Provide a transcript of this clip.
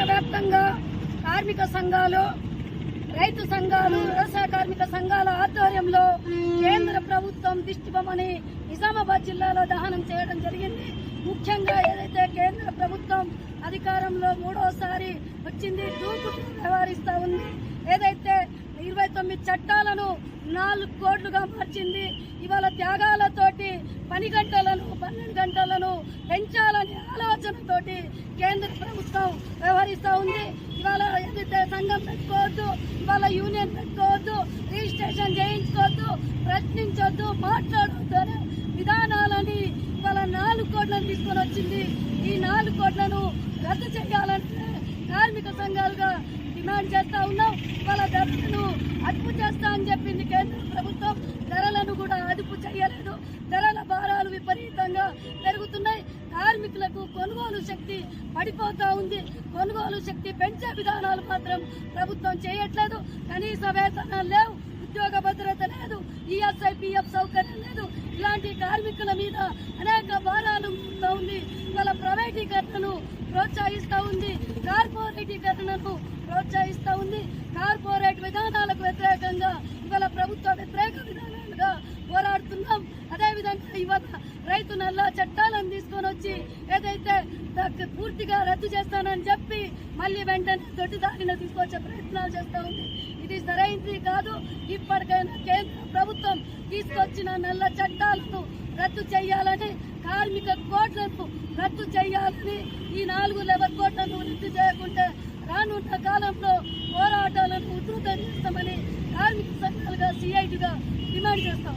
దేశవ్యాప్తంగా కార్మిక సంఘాలు రైతు సంఘాలు వ్యవసాయ కార్మిక సంఘాల ఆధ్వర్యంలో కేంద్ర ప్రభుత్వం దిష్టిబొమ్మని నిజామాబాద్ జిల్లాలో దహనం చేయడం జరిగింది. ముఖ్యంగా ఏదైతే కేంద్ర ప్రభుత్వం అధికారంలో మూడోసారి వచ్చింది దూకుడు వ్యవహరిస్తా ఉంది. ఏదైతే ఇరవై తొమ్మిది చట్టాలను నాలుగు కోట్లుగా మార్చింది. ఇవాళ త్యాగాలతోటి పని గంటలను పన్నెండు గంటలను పెంచాలనే ఆలోచనతోటి కేంద్ర ప్రభుత్వం వ్యవహరిస్తూ ఉంది. ఇవాళ ఏదైతే సంఘం పెట్టుకోవద్దు ఇవాళ యూనియన్ పెట్టుకోవద్దు రిజిస్ట్రేషన్ చేయించుకోవద్దు ప్రశ్నించొద్దు మాట్లాడొద్దు విధానాలని ఇవాళ నాలుగు కోట్లను తీసుకొని వచ్చింది. ఈ నాలుగు కోట్లను రద్దు చేయాలంటే కార్మిక సంఘాలుగా డిమాండ్ చేస్తా ఉన్నాం. వాళ్ళ ధరలను అదుపు చేస్తా అని చెప్పింది కేంద్ర ప్రభుత్వం. ధరలను కూడా అదుపు చేయలేదు. ధరల భారాలు విపరీతంగా పెరుగుతున్నాయి. కార్మికులకు కొనుగోలు శక్తి పడిపోతా ఉంది. కొనుగోలు శక్తి పెంచే విధానాలు మాత్రం ప్రభుత్వం చేయట్లేదు. కనీస వేతనాలు లేవు. ఉద్యోగ భద్రత లేదు. ఈఎస్ఐ పిఎఫ్ సౌకర్యం లేదు. ఇలాంటి కార్మికుల మీద అనేక భారాలు ఉంది. వాళ్ళ ప్రైవేటీకరణను ప్రోత్సహిస్తూ ఉంది. కార్పొరేటీకరణను ప్రోత్సహిస్తూ ఉంది. కార్పొరేట్ విధానాలకు వ్యతిరేకంగా ఇవాళ ప్రభుత్వ వ్యతిరేక విధానాలుగా పోరాడుతున్నాం. అదేవిధంగా ఇవాళ రైతు నల్ల చట్టాలను తీసుకొని వచ్చి ఏదైతే పూర్తిగా రద్దు చేస్తానని చెప్పి మళ్ళీ వెంటనే దొడ్డిదారిన తీసుకొచ్చే ప్రయత్నాలు చేస్తూ ఉంది. ఇది సరైనది కాదు. ఇప్పటికైనా కేంద్ర ప్రభుత్వం తీసుకొచ్చిన నల్ల చట్టాలను రద్దు చేయాలని కార్మిక కోట్లను రద్దు చేయాలని లెవెల్ కోట్లను చేయకుంటే రానున్న కాలంలో పోరాటాలను ఉధృతం చేస్తామని కార్మిక సంఘాలుగా సిఐటిగా డిమాండ్ చేస్తాం.